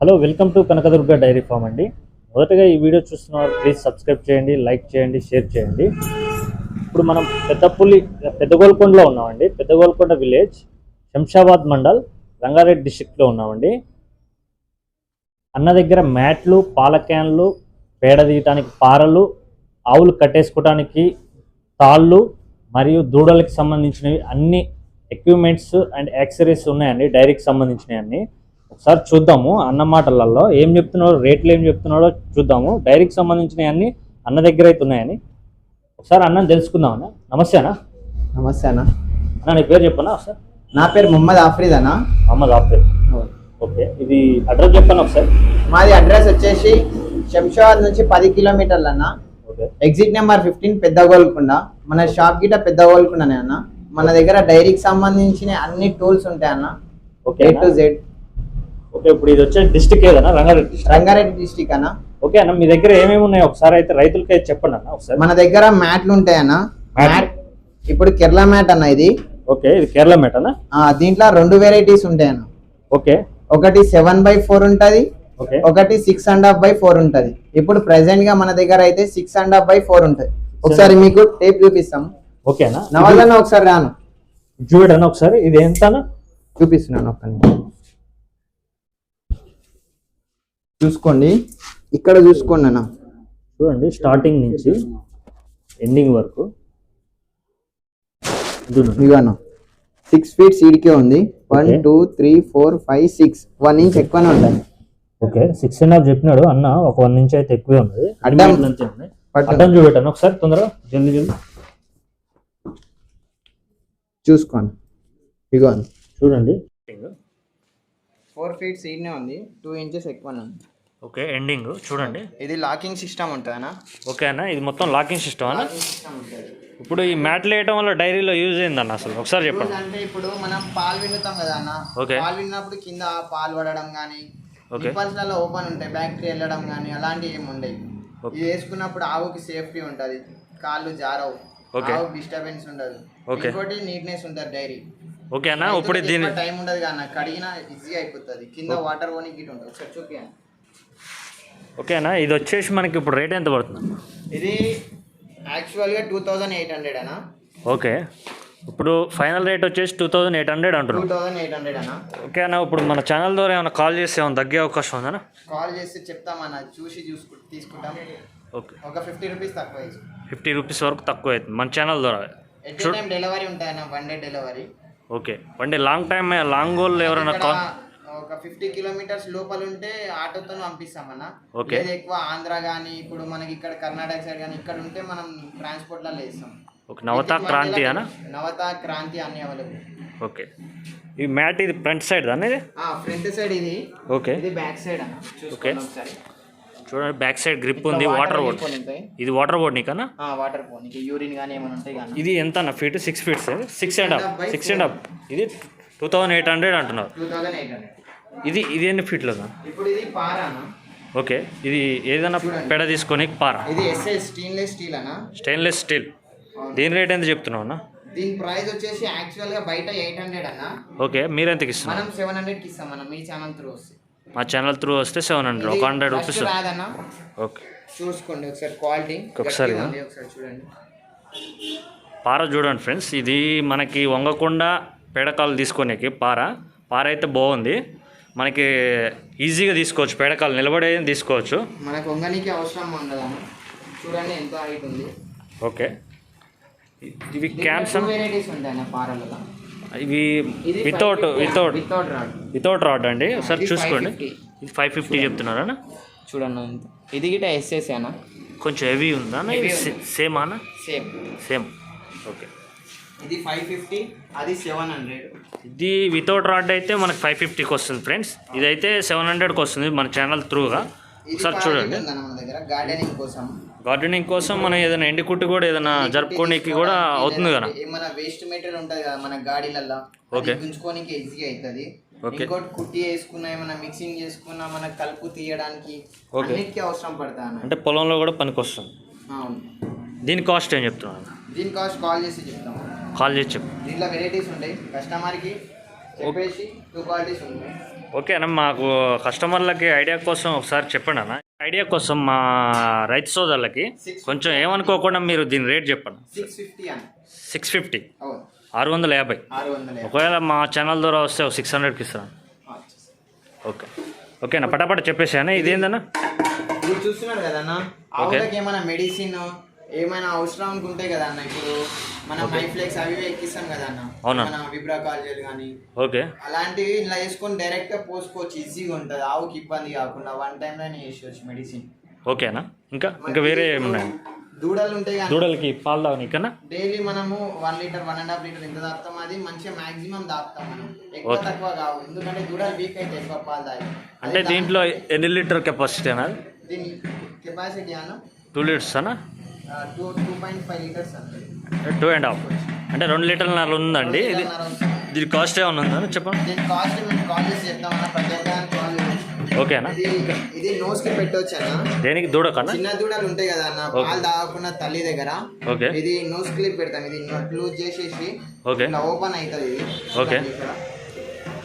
Hello welcome to Kanakadurga dairy farm అండి. మొదటగా ఈ వీడియో చూస్తున్నవారు ప్లీజ్ సబ్స్క్రైబ్ చేయండి లైక్ చేయండి షేర్ చేయండి. ఇప్పుడు మనం పెద్దపుల్లి పెద్దగోల్కొండలో ఉన్నామండి. పెద్దగోల్కొండ విలేజ్ శంషాబాద్ మండల్ రంగారెడ్డి డిస్టిక్లో ఉన్నామండి. అన్న దగ్గర మ్యాట్లు పాల క్యాన్లు పేడ తీయటానికి పారలు ఆవులు కట్టేసుకోవడానికి తాళ్ళు మరియు దూడలకు సంబంధించినవి అన్ని ఎక్విప్మెంట్స్ అండ్ యాక్సరీస్ ఉన్నాయండి డైరీకి సంబంధించినవి అన్నీ. ఒకసారి చూద్దాము అన్న మాటలలో ఏం చెప్తున్నాడో రేట్లు ఏం చెప్తున్నాడో చూద్దాము. డైరీకి సంబంధించినవి అన్ని అన్న దగ్గర అయితే ఉన్నాయని. ఒకసారి అన్నని తెలుసుకుందాం అన్న. నమస్తే అన్న. నమస్తే అన్న. అన్న నీ పేరు చెప్పనా ఒకసారి నా పేరు మొహమ్మద్ ఆఫ్రీద్ అన్న. అహ్మద్ ఆఫ్రిద్. ఓకే ఇది అడ్రస్ చెప్పాను ఒకసారి? మాది అడ్రస్ వచ్చేసి శంషాబాద్ నుంచి పది కిలోమీటర్లు అన్న. ఓకే. ఎగ్జిట్ నెంబర్ ఫిఫ్టీన్ పెద్ద గోల్కొండ మన షాప్ గిట పెద్ద గోల్కొండనే అన్న. మన దగ్గర డైరీకి సంబంధించిన అన్ని టూల్స్ ఉంటాయి అన్న ఓకే టు జెడ్ ఓకే ఇప్పుడు ఇది వచ్చే డిస్టిక్ ఏదన్నా? రంగారెడ్డి రంగారెడ్డి డిస్టిక్ అన్న? ఓకే అన్న మీ దగ్గర ఏమేమి ఉన్నాయి? ఒకసారి అయితే రైతులకి అయితే చెప్పండి అన్న ఒకసారి. మన దగ్గర మ్యాట్లు ఉంటాయి అన్న. మ్యాట్. మ్యాట్. ఇప్పుడు కేరళ మ్యాట్ అన్న ఇది. ఓకే ఇది కేరళ మేట అన్న? దీంట్లో రెండు వెరైటీస్ ఉంటాయి అన్న. ఓకే. ఒకటి సెవెన్ బై ఫోర్ ఉంటది. ఓకే. ఒకటి six and half by four ఉంటది. ఇప్పుడు ప్రెసెంట్గా మన దగ్గర అయితే six and half by four ఉంటది ఒకసారి మీకు టేప్ చూపిస్తాం. ఓకేనా నవల్లన్న ఒకసారి రాను. చూడండి ఒకసారి. ఇది ఎంత చూపిస్తున్నాను ఒక్క చూసుకోండి. ఇక్కడ చూసుకోండి అన్న. చూడండి స్టార్టింగ్ నుంచి ఎండింగ్ వరకు. అన్న. సిక్స్ ఫీట్ సీడ్కే ఉంది. One. Two three four five six one inch ఎక్కువనే ఉంటుంది ఓకే సిక్స్ అండ్ హాఫ్ చెప్పినాడు అన్న. ఒక వన్ ఇంచ్ అయితే ఎక్కువే ఉంది. అడ్డం. చూపెట్టాను ఒకసారి తొందరగా జల్దీ జల్దీ. చూసుకోండి. అన్న. చూడండి. ఫోర్ ఫీట్ సీడ్నే ఉంది. టూ ఇంచెస్ ఎక్కువనే ఉంది. ఓకే ఎండింగ్ చూడండి. ఇది లాకింగ్ సిస్టమ్ ఉంటుంది అన్న ఓకే అన్న ఇది మొత్తం లాకింగ్ సిస్టమ్ అన్న. ఇప్పుడు ఈ మ్యాట్లు వేయటం వల్ల డైరీలో యూజ్ అయిందన్న అసలు. ఒకసారి చెప్పండి. అంటే ఇప్పుడు మనం పాలు విండుతాం కదా అన్న. Okay. పాలు విన్నప్పుడు కింద పాలు పడడం కానీ Okay. నిప్పల్స్లలో ఓపెన్ ఉంటాయి బ్యాక్టీరియా వెళ్ళడం కానీ అలాంటివి ఏమి ఉండవు. ఇది వేసుకున్నప్పుడు ఆవుకి సేఫ్టీ ఉంటుంది. కాళ్ళు జారవు. ఆవు డిస్టర్బెన్స్ ఉండదు. ఇంకోటి నీట్నెస్ ఉంటుంది డైరీ ఓకే అన్న ఇప్పుడు దీని టైం ఉండదు కానీ కడిగినా ఈజీగా అయిపోతుంది. కింద వాటర్ పోనీ గిట్ ఉంటుంది. ఒకసారి చూపియండి. ఓకే అన్న ఇది వచ్చేసి మనకి ఇప్పుడు రేట్ ఎంత పడుతుంది ఇది యాక్చువల్గా టూ థౌజండ్ ఎయిట్ హండ్రెడ్ అన్న. ఓకే. ఇప్పుడు ఫైనల్ రేట్ వచ్చేసి two thousand eight hundred two అంటున్నాం థౌజండ్ ఎయిట్ హండ్రెడ్ అన్న. ఓకే అన్న ఇప్పుడు మన ఛానల్ ద్వారా ఏమైనా కాల్ చేస్తే ఏమైనా తగ్గే అవకాశం ఉందన్న కాల్ చేసి చెప్తామన్న చూసి చూసుకు తీసుకుంటాం. ఓకే. ఒక ఫిఫ్టీ రూపీస్ తక్కువ ఫిఫ్టీ రూపీస్ వరకు తక్కువ అవుతుంది మన ఛానల్ ద్వారా. ఎట్ టైం డెలివరీ ఉంటాయన్న వన్ డే డెలివరీ ఓకే. అంటే లాంగ్ టైమ్ లాంగ్ గోల్ ఎవరైనా కాల్ ఒక ఫిఫ్టీ కిలోమీటర్స్ లోపల ఉంటే ఆటోతో పంపిస్తామన్న. లేదు ఎక్కువ ఆంధ్ర కానీ ఇప్పుడు మనకి ఇక్కడ కర్ణాటక సైడ్ కానీ ఇక్కడ ఉంటే మనం ట్రాన్స్పోర్ట్లలో వేస్తాం ఓకే నవత క్రాంతి అన్న నవత క్రాంతి అన్ని అవైలబుల్ ఓకే. ఈ మ్యాట్ ఇది ఫ్రంట్ సైడ్ అన్న ఇది? ఫ్రంట్ సైడ్ ఇది. ఓకే. ఇది బ్యాక్ సైడ్ అన్న. ఒకసారి. చూడండి బ్యాక్ సైడ్ గ్రిప్ ఉంది వాటర్ బోర్డ్ ఇది వాటర్ బోర్డ్ నీకన్నా? వాటర్ పోనీకి యూరిన్ కానీ ఏమైనా ఉంటాయి కానీ ఇది ఎంత అన్న feet six feets six and half by six and half ఇది టూ థౌజండ్ ఎయిట్ హండ్రెడ్ అంటున్నారు. టూ థౌజండ్ ఎయిట్ హండ్రెడ్ ఇది ఇది ఎన్ని ఫీట్లు ఇప్పుడు ఇది పారా అన్న. ఓకే ఇది ఏదైనా పెడ తీసుకొని పారా. ఇది ఎస్ఎస్ స్టెయిన్లెస్ స్టీల్ అన్న. స్టెయిన్లెస్ స్టీల్ దీని రేట్ ఎంత చెప్తున్నావు అన్న? దీని ప్రైస్ వచ్చేసి యాక్చువల్గా బయట ఎయిట్ హండ్రెడ్ అన్న. ఓకే మీరు ఎంతకి ఇస్తున్నారు? మనం సెవెన్ హండ్రెడ్కి ఇస్తాం మనం మీ ఛానల్ త్రూ వస్తే. మా ఛానల్ త్రూ వస్తే సెవెన్ హండ్రెడ్ ఒక హండ్రెడ్ రూపీస్ ఓకే. చూసుకోండి ఒకసారి క్వాలిటీ ఒకసారి ఒకసారి చూడండి. పార చూడండి ఫ్రెండ్స్ ఇది మనకి వంగకుండా పేడకాలు తీసుకొనేకి పార. పార అయితే బాగుంది. మనకి ఈజీగా తీసుకోవచ్చు పేడకాలు నిలబడే తీసుకోవచ్చు. మనకు వంగనీకి అవసరం ఉండదు? చూడండి ఎంత హైట్ ఉంది. ఓకే. ఇవి క్యాన్స్ వెరైటీస్ ఉంటాయి పారలలో. ఇవి without without without rod without rod అండి. ఒకసారి చూసుకోండి. 550. ఇది ఫైవ్ ఫిఫ్టీ చెప్తున్నారా చూడండి ఇది గిట ఎస్ఎస్ అన్న కొంచెం హెవీ ఉందా సేమ్ అన్న సేమ్ సేమ్ ఓకే ఇది ఫైవ్ ఫిఫ్టీ అది సెవెన్ హండ్రెడ్ ఇది వితౌట్ రాడ్ అయితే మనకి ఫైవ్ ఫిఫ్టీకి వస్తుంది ఫ్రెండ్స్ ఇదైతే సెవెన్ హండ్రెడ్కి వస్తుంది మన ఛానల్ త్రూగా ఇది ఒకసారి చూడండి. మన దగ్గర? గార్డెనింగ్ కోసం. గార్డెనింగ్ కోసం మనం ఏదైనా ఎండి కుట్టి కూడా ఏదైనా జరుపుకోనికి కూడా అవుతుంది కదా. ఏమైనా వేస్ట్ మెటీరియల్ ఉంటది కదా మన గాడీలల్లో. Okay. గుంజుకోనికి ఈజీగా అవుతుంది. ఇంకోటి కుట్టి వేసుకున్నా ఏమైనా మిక్సింగ్ చేసుకున్నా మన కలుపు తీయడానికి. అన్నిటికీ అవసరం పడతా అన్న. అంటే పొలంలో కూడా పనికి వస్తుంది అవును. దీని కాస్ట్ ఏం చెప్తున్నాను దీని కాస్ట్ కాల్ చేసి చెప్తాం. కాల్ చేసి చెప్పు. దీంట్లో వెరైటీస్ ఉంటాయి. కస్టమర్కి చెప్పేసి టూ క్వాలిటీస్ ఉంటాయి. ఓకే అన్న మాకు కస్టమర్లకి ఐడియా కోసం ఒకసారి చెప్పండి అన్న. ఐడియా కోసం మా రైతు సోదరులకి కొంచెం ఏమనుకోకుండా మీరు దీని రేట్ చెప్పండి. సిక్స్ ఫిఫ్టీ సిక్స్ ఫిఫ్టీ ఆరు వందల యాభై. ఒకవేళ మా ఛానల్ ద్వారా వస్తే ఒక సిక్స్ హండ్రెడ్కి ఇస్తాను. ఓకే. ఓకేనా పటాపట చెప్పేసాను ఇదేందన్నా? ఇది చూస్తున్నారు కదన్న ఏమైనా మెడిసిన్ ఏమైనా అవసరం అనుకుంటాయి కదా అన్న ఇప్పుడు మనం మైఫ్లెక్స్ అవి ఎక్కిస్తాం కదా అన్న. అవునా. మన విబ్రాకాల్జల్ కానీ. ఓకే అలాంటివి ఇలా వేసుకొని డైరెక్ట్గా పోసుకోవచ్చు ఈజీగా ఉంటుంది. ఆవుకి ఇబ్బంది కాకుండా వన్ టైం లోనే వేసుకోవచ్చు మెడిసిన్ ఓకేనా ఇంకా? ఇంకా వేరే ఏమున్నాయి? దూడలు ఉంటాయి కానీ దూడలకి పాలు తాగనీకన్నా డైలీ మనము one litre one and half litre ఎంత తాగుతాం? అది మంచిగా మాక్సిమం తాగుతాం మనం. ఎక్కువ Okay. తక్కువ కావు. ఎందుకంటే దూడలు వీక్ అయితే ఎక్కువ పాలు తాగి. అంటే దీంట్లో ఎన్ని లీటర్ కెపాసిటీ అన్నది దీని కెపాసిటీ అన్న? టూ లీటర్స్ అన్న? Two two point five litres అండి. టూ అండ్ హాఫ్ అంటే రెండు లీటర్ల ఉందండి. ఇది దీని కాస్ట్ ఏమన్నా ఉందా? చెప్పండి. దీని కాస్ట్ మేము కాల్ చేసి చెప్తామన్నా కాల్ ఓకేనా ఇది ఇది నోస్కి పెట్టవచ్చు అన్న. దేనికి? దూడ కన్నా చిన్న దూడలు ఉంటాయి కదా అన్న. పాలు తాగకుండా తల్లి దగ్గర. ఓకే ఇది నోస్ క్లిప్ పెడతాం. ఇది లూజ్ చేసేసి ఓకే ఇట్లా ఓపెన్ అవుతుంది ఇది. ఇక్కడ.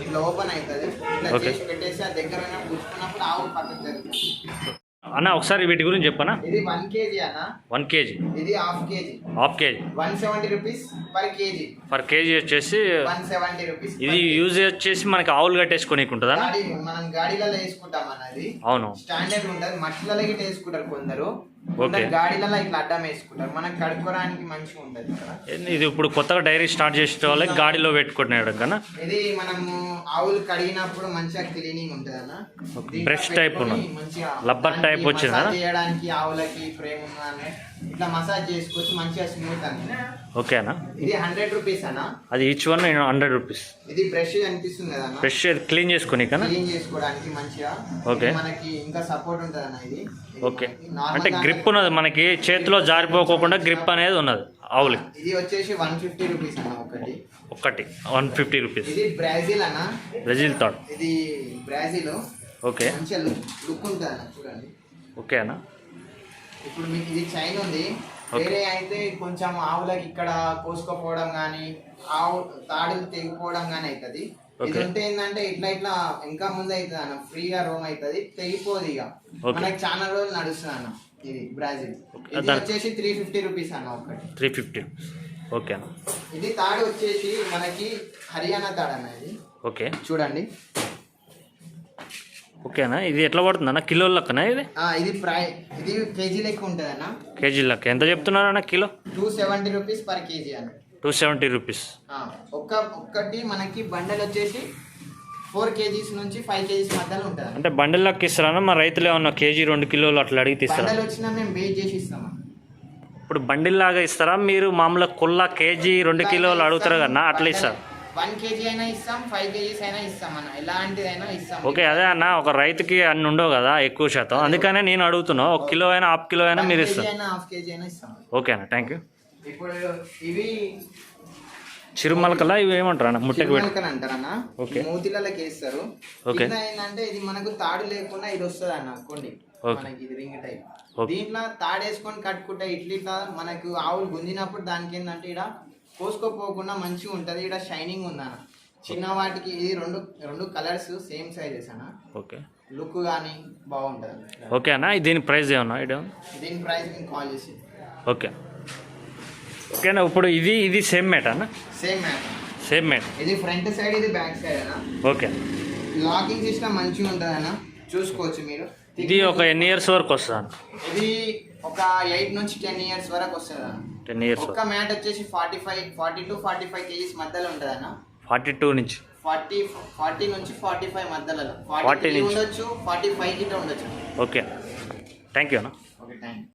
ఇట్లా ఓపెన్ అవుతుంది. ఇట్లా. చేసి పెట్టేసి ఆ దగ్గర పుచ్చుకున్నప్పుడు ఆవు పక్కకు జరుగుతుంది. అన్న ఒకసారి వీటి గురించి చెప్పనా? ఇది వన్ కేజీ అన్న. కేజీ ఇది half KG half KG one seventy rupees per KG per KG వచ్చేసి వన్ సెవెంటీ రూపీస్ ఇది యూజ్ వచ్చేసి మనకి ఆవులు కట్టేసుకోనికి ఉంటుందా గాడి మనం గాడిలలో వేసుకుంటాం అన్నది అవును. స్టాండర్డ్ ఉంటుంది. మట్టిలలో గిట్ట వేసుకుంటారు. కొందరు. గాడిలలో ఇట్లా అడ్డం వేసుకుంటారు. మనకు కడుక్కోవడానికి మంచిగా ఉంటుంది ఇక్కడ ఇది ఇప్పుడు కొత్తగా డైరీ స్టార్ట్ చేసే వాళ్ళకి గాడిలో పెట్టుకుంటున్నాడు కన్నా ఇది మనము ఆవులు కడిగినప్పుడు మంచిగా క్లీనింగ్ ఉంటుంది అన్న పెట్టుకొని ఉన్నది. మంచిగా type దానికి వచ్చిందా? చేయడానికి ఆవులకి ఫ్రేమ్ ఉన్నదాన్ని ఇట్లా మసాజ్ చేసుకోవచ్చు మంచిగా స్మూత్ అని ఓకేనా? ఇది హండ్రెడ్ రూపీస్ అన్న. అది ఈచ్ వన్ హండ్రెడ్ రూపీస్ ఇది బ్రష్ అనిపిస్తుంది కదా అన్న. ఫ్రెష్ క్లీన్ చేసుకుని కన్నా క్లీన్ చేసుకోవడానికి మంచిగా. ఇది మనకి ఇంకా సపోర్ట్ ఉంటుంది అన్న ఇది. ఓకే. అంటే గ్రిప్ ఉన్నది. మనకి చేతిలో జారిపోకోకుండా గ్రిప్ అనేది ఉన్నది. ఆవులకి. ఇది వచ్చేసి వన్ ఫిఫ్టీ రూపీస్ అన్న ఒకటి. ఒక్కటి వన్ ఫిఫ్టీ రూపీస్ ఇది బ్రాజిల్ అన్న. బ్రెజిల్ థాట్ ఇది బ్రాజిల్ ఓకే. మంచిగా లుక్ లుక్ ఉంటుంది అన్న చూడండి. ఓకేనా ఇప్పుడు మీకు ఇది చైన్ ఉంది. వేరే అయితే కొంచెం ఆవులకి ఇక్కడ కోసుకోపోవడం కానీ ఆవు తాడులు తెగిపోవడం కానీ అవుతుంది ఇది. ఉంటే ఏంటంటే ఇట్లా ఇట్లా ఇంకా ముందు అవుతుంది అన్న ఫ్రీగా రోమ్ అవుతుంది తెగిపోదు ఇక. మనకి చాలా రోజులు నడుస్తుంది అన్న ఇది బ్రాజిల్ ఇది వచ్చేసి త్రీ ఫిఫ్టీ రూపీస్ అన్న ఒకటి త్రీ ఫిఫ్టీ ఓకేనా ఇది తాడు వచ్చేసి మనకి హర్యానా తాడు అన్న ఇది. ఓకే చూడండి. ఓకేనా? ఇది ఎట్లా పడుతుంది అన్న కిలో లెక్కనా ఇది? ఇది ప్రై ఇది కేజీ లెక్క ఉంటుంది అన్న కేజీ లెక్క. ఎంత చెప్తున్నారు అన్న kilo? Two seventy rupees per KG అన్న టూ సెవెంటీ రూపీస్. ఒక్క ఒక్కటి మనకి బండల్ వచ్చేసి ఫోర్ కేజీస్ నుంచి ఫైవ్ కేజీస్ మధ్యలో ఉంటుంది అంటే బండిల్ లెక్క ఇస్తారా మా రైతులు ఏమన్నా కేజీ రెండు కిలోలు అట్లా అడిగి తీస్తారా? బండల్ వచ్చినా మేము బేస్ చేసి ఇస్తాము ఇప్పుడు బండిల్ లాగా ఇస్తారా? మీరు మామూలుగా కుల్ల కేజీ రెండు కిలోలు అడుగుతారు కన్నా అట్లా ఇస్తారు? వన్ కేజీ అయినా ఇస్తాం ఫైవ్ కేజీస్ అయినా ఇస్తాం అన్న. ఎలాంటిదైనా ఇస్తాం. ఓకే అదే అన్న ఒక రైతుకి అన్ని ఉండవు కదా ఎక్కువ శాతం. అందుకనే నేను అడుగుతున్నా ఒక కిలో అయినా హాఫ్ కిలో అయినా మీరు అయినా హాఫ్ కేజీ అయినా ఇస్తాం. ఓకే అన్న థ్యాంక్ యూ. ఇప్పుడు ఇవి చిరుమలకల్లా ఇవి ఏమంటారు అన్న ముట్టకి చిరుమలకలు అంటారన్న Okay. మూతిలకి వేస్తారు. కింద ఏంటంటే ఇది మనకు తాడు లేకుండా ఇది వస్తుంది అన్న కొండి. మనకి ఇది రింగ్ టైప్. Okay. దీంట్లో తాడు వేసుకొని కట్టుకుంటే ఇట్లా ఇట్లా మనకు ఆవులు గుంజినప్పుడు దానికి ఏంటంటే ఇక్కడ కోసుకోపోకుండా మంచిగా ఉంటుంది. ఇక్కడ షైనింగ్ ఉందన్న. చిన్న వాటికి ఇది రెండు రెండు కలర్స్ సేమ్ సైజెస్ అన్న. ఓకే. లుక్ కానీ బాగుంటుంది. ఓకే అన్న దీని ప్రైస్ ఏమన్నా ఉందా? దీని ప్రైస్ నేను కాల్ చేసి. ఓకే. ఓకేనా ఇప్పుడు ఇది ఇది సేమ్ మేట్ అన్న? సేమ్ మ్యాట్ సేమ్ మేట్ ఇది ఫ్రంట్ సైడ్ ఇది బ్యాక్ సైడ్ అన్న. ఓకే. లాకింగ్ సిస్టమ్ మంచిగా ఉంటుంది అన్న. చూసుకోవచ్చు మీరు. ఇది ఒక ఎన్ని ఇయర్స్ వరకు వస్తుంది ఇది ఒక ఎయిట్ నుంచి టెన్ ఇయర్స్ వరకు వస్తుంది అన్న టెన్ ఇయర్స్ ఒక్క మ్యాట్ వచ్చేసి forty five forty two forty five KGs మధ్యలో ఉంటుంది అన్న. ఫార్టీ టూ నుంచి. ఫార్టీ ఫార్టీ నుంచి ఫార్టీ ఫైవ్ మధ్యలో 40 ఫార్టీ. ఉండొచ్చు ఫార్టీ ఫైవ్ గిట్ట ఉండొచ్చు. ఓకే థ్యాంక్ యూ అన్న. Okay thank